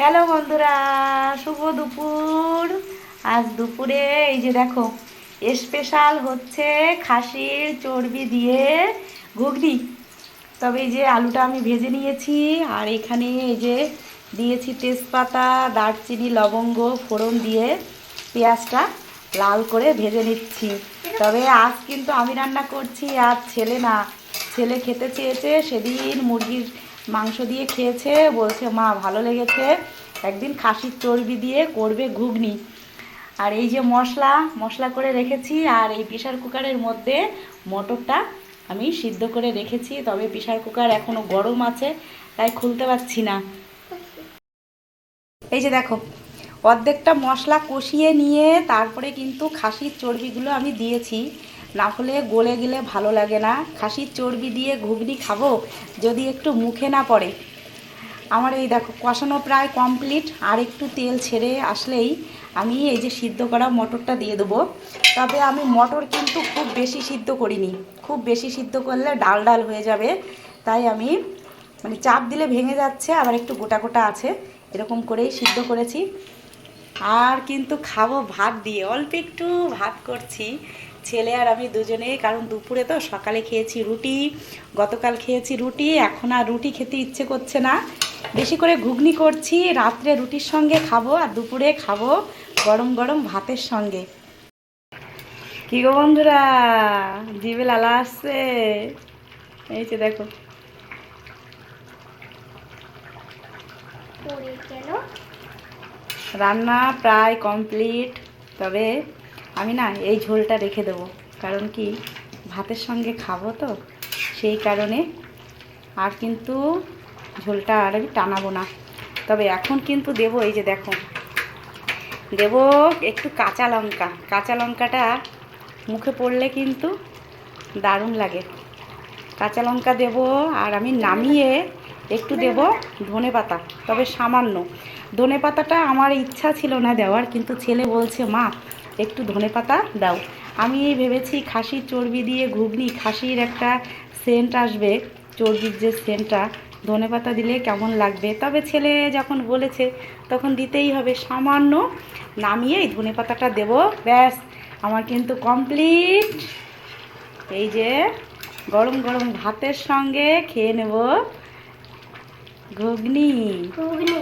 Hello বন্ধুরা শুভ দুপুর। আজ দুপুরে এই যে দেখো স্পেশাল হচ্ছে খাসির চর্বি দিয়ে ঘুগনি। তবে এই যে আলুটা আমি ভেজে নিয়েছি আর এখানে এই যে দিয়েছি তেজপাতা দারচিনি লবঙ্গ ফোড়ন দিয়ে পেঁয়াজটা লাল করে ভেজে নিচ্ছি। তবে আজ কিন্তু আমি রান্না করছি আর ছেলে না। ছেলে খেতে চেয়েছে, সেদিন মুরগির মাংস দিয়ে খেয়েছে, বলছে, মা, ভালো লেগেছে, একদিন খাসির চর্বি দিয়ে করবে ঘুগনি। আর এই যে মশলা মশলা করে রেখেছি, আর এই প্রেশার কুকারের মধ্যে মটরটা আমি সিদ্ধ করে রেখেছি, তবে প্রেশার কুকার এখনও গরম আছে, তাই খুলতে পারছি না। এই যে দেখো, অর্ধেকটা মশলা কষিয়ে নিয়ে তারপরে কিন্তু খাসির চর্বিগুলো আমি দিয়েছি। না হলে গলে গেলে ভালো লাগে না। খাসির চর্বি দিয়ে ঘুগনি খাব, যদি একটু মুখে না পড়ে। আমার এই দেখো, কষানো প্রায় কমপ্লিট আর একটু তেল ছেড়ে আসলেই আমি এই যে সিদ্ধ করা মটরটা দিয়ে দেবো। তবে আমি মটর কিন্তু খুব বেশি সিদ্ধ করিনি। খুব বেশি সিদ্ধ করলে ডাল ডাল হয়ে যাবে। তাই আমি মানে চাপ দিলে ভেঙে যাচ্ছে, আবার একটু গোটা গোটা আছে। এরকম করেই সিদ্ধ করেছি। আর কিন্তু খাব ভাত দিয়ে, অল্প একটু ভাত করছি। ছেলে আর আমি দুজনেই কারণ দুপুরে তো সকালে খেয়েছি রুটি গতকাল খেয়েছি রুটি এখন আর রুটি খেতে ইচ্ছে করছে না। বেশি করে ঘুগনি করছি রাত্রে রুটির সঙ্গে খাব আর দুপুরে খাব গরম গরম ভাতের সঙ্গে। কি গো বন্ধুরা? জিভে লালা আসছে। এই যে দেখো। রান্না প্রায় কমপ্লিট তবে আমি না এই ঝোলটা রেখে দেবো। কারণ কি? ভাতের সঙ্গে খাব তো। সেই কারণে আর কিন্তু ঝোলটা আর আমি টানাবো না। তবে এখন কিন্তু দেবো এই যে দেখো। দেব একটু কাঁচা লঙ্কা। কাঁচা লঙ্কাটা মুখে পড়লে কিন্তু দারুণ লাগে। কাঁচা লঙ্কা দেব আর আমি নামিয়ে একটু দেব ধনে পাতা। তবে সামান্য। ধনে পাতাটা আমার ইচ্ছা ছিল না দেওয়ার, কিন্তু ছেলে বলছে, মা একটু ধনে পাতা দাও। আমি এই ভেবেছি খাসির চর্বি দিয়ে ঘুগনি, খাসির একটা সেন্ট আসবে, চর্বির যে সেন্টটা ধনে পাতা দিলে কেমন লাগবে? তবে ছেলে যখন বলেছে, তখন দিতেই হবে সামান্য নামিয়ে এই ধনে পাতাটা দেবো। ব্যাস, আমার কিন্তু কমপ্লিট এই যে গরম গরম ভাতের সঙ্গে খেয়ে নেব। ঘুগনি। ঘুগনি।